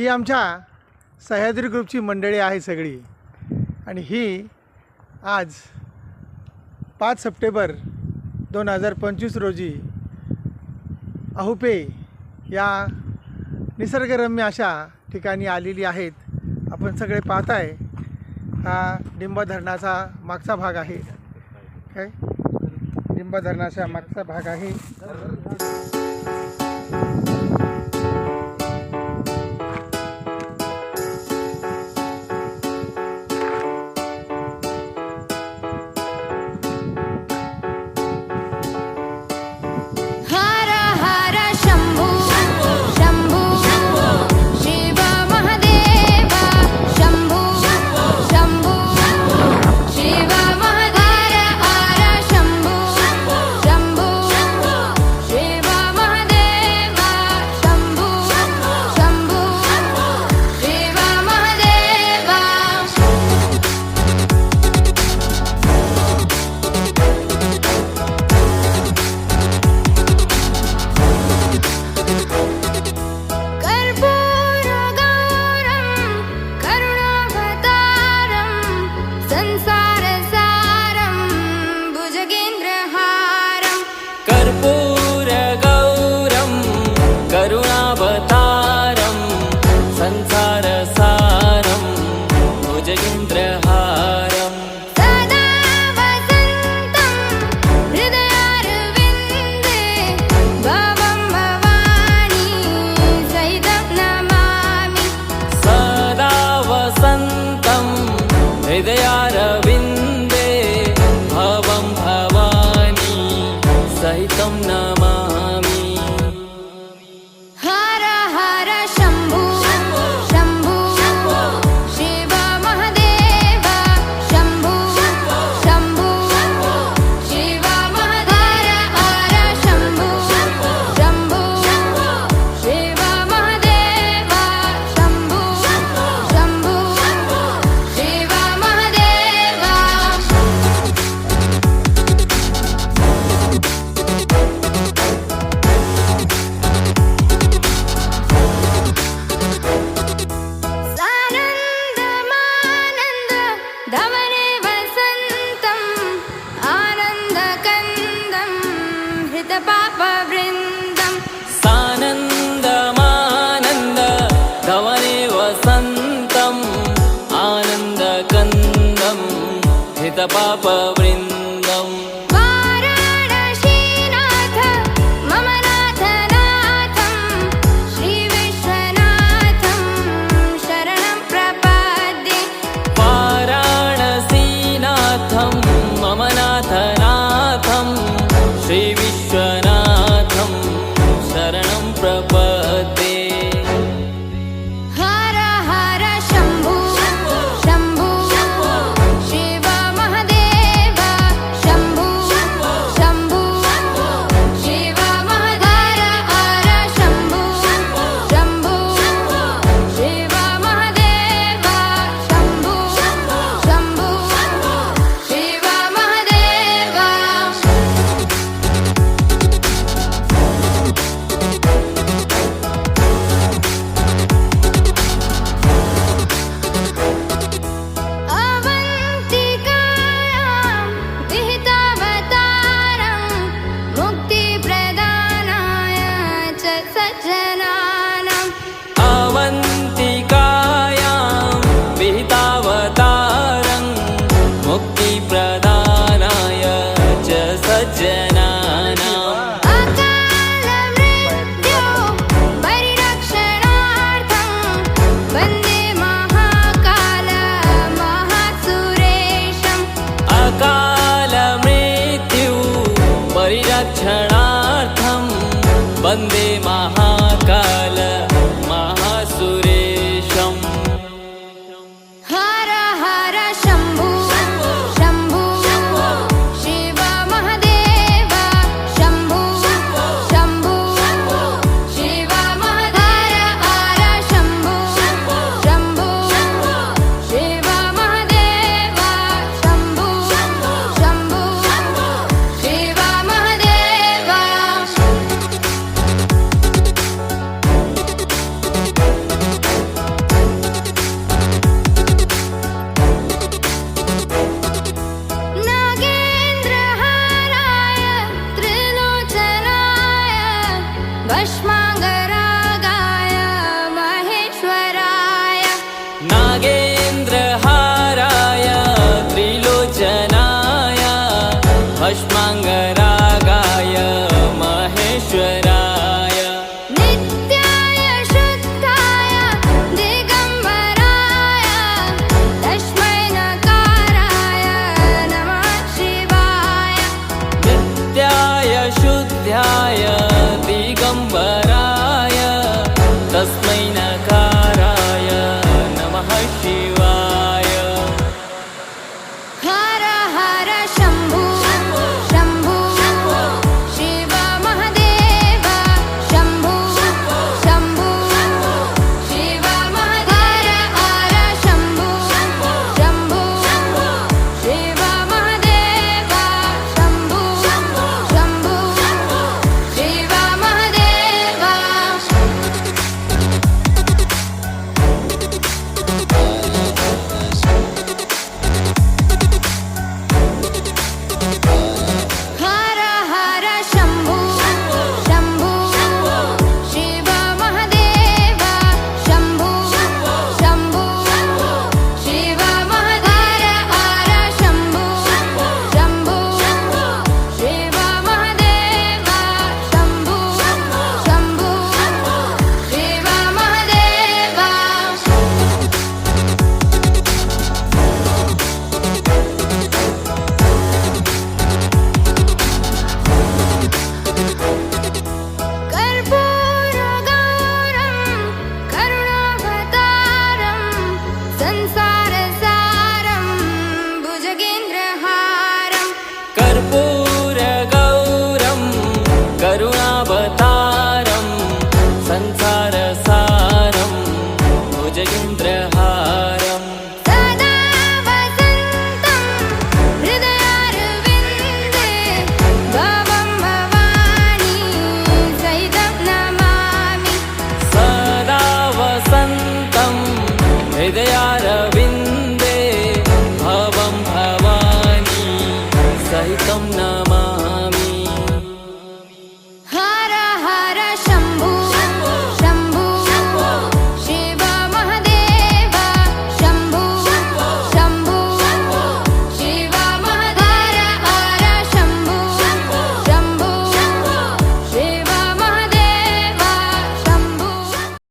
ही आमच्या सह्याद्री ग्रुपची मंडळी आहे सगळी. आणि ही आज पाच सप्टेंबर दोन हजार पंचवीस रोजी अहुपे या निसर्गरम्य अशा ठिकाणी आलेली आहेत. आपण सगळे पाहत आहे हा डिंब धरणाचा मागचा भाग आहे. काय? डिंब धरणाचा मागचा भाग आहे. thumb numb ಪಾಪವೇ Hoş mangara